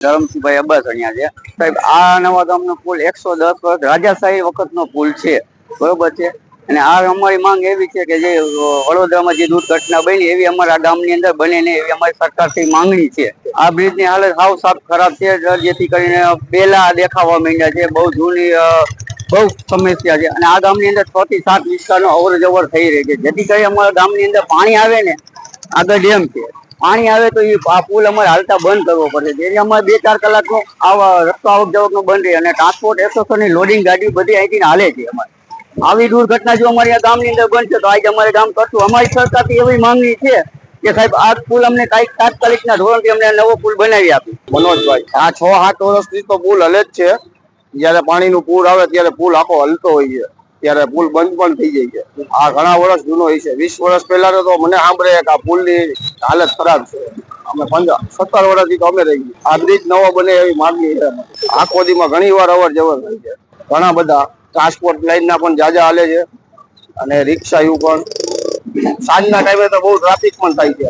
ધરમસિંહભાઈ અબ્બાસણિયા છે. સાહેબ, આ નવા ગામનો પુલ એકસો દસ વર્ષ રાજાશાહી વખતનો પુલ છે. બરોબર છે? અને આ અમારી માંગ એવી છે કે જે વડોદરામાં જે દુર્ઘટના બની એવી અમારા ગામની અંદર બને ને એવી અમારી સરકારથી માંગણી છે. આ બ્રિજની હાલત સાવ સાફ ખરાબ છે. જેથી કરીને બેલા દેખાવા માંડ્યા છે. બહુ જૂની બહુ સમસ્યા છે. અને આ ગામની અંદર છ થી સાત વિસ્તારનો અવર જવર થઈ રહી છે. જેથી કરી અમારા ગામની અંદર પાણી આવે ને આગળ ડેમ છે. પાણી આવે તો એ પુલ અમારે હાલતા બંધ કરવો પડે એટલે અમારે બે ચાર કલાકનો આવા રસ્તો આવક જવકનો બંધ રહે અને ટ્રાન્સપોર્ટ એસોસિએશનની લોડિંગ ગાડી બધી અહીંથી હાલે છે અમારે. આવી દુર્ઘટના જો અમારી ગામની અંદર બનશે તો આજે અમારે ગામ કરશું. અમારી સરકારથી એવી માંગણી છે કે સાહેબ, આ પુલ અમને કાંઈક તાત્કાલિકના ધોરણથી અમને નવો પુલ બનાવી આપી. મનોજભાઈ, આ છ સાત વર્ષથી તો પુલ હલે જ છે. જયારે પાણીનું પૂર આવે ત્યારે પુલ આખો હલતો હોય છે. ત્યારે પુલ બંધ પણ થઈ જાય છે. આ ઘણા વર્ષ જૂનો છે. વીસ વર્ષ પહેલા તો મને સાંભળે કે આ પુલની હાલત ખરાબ છે. અમે પંદર, સત્તર વર્ષથી તો અમે રહી ગયા. આ બ્રિજ નવો બને એવી માગણી છે. આખો દીમાં ઘણી વાર અવર જવર થાય છે. ઘણા બધા ટ્રાન્સપોર્ટ લાઈનના પણ જાજા હાલે છે. અને રિક્ષા એવું પણ. સાંજના ટાઈમે તો બહુ ટ્રાફિક પણ થાય છે.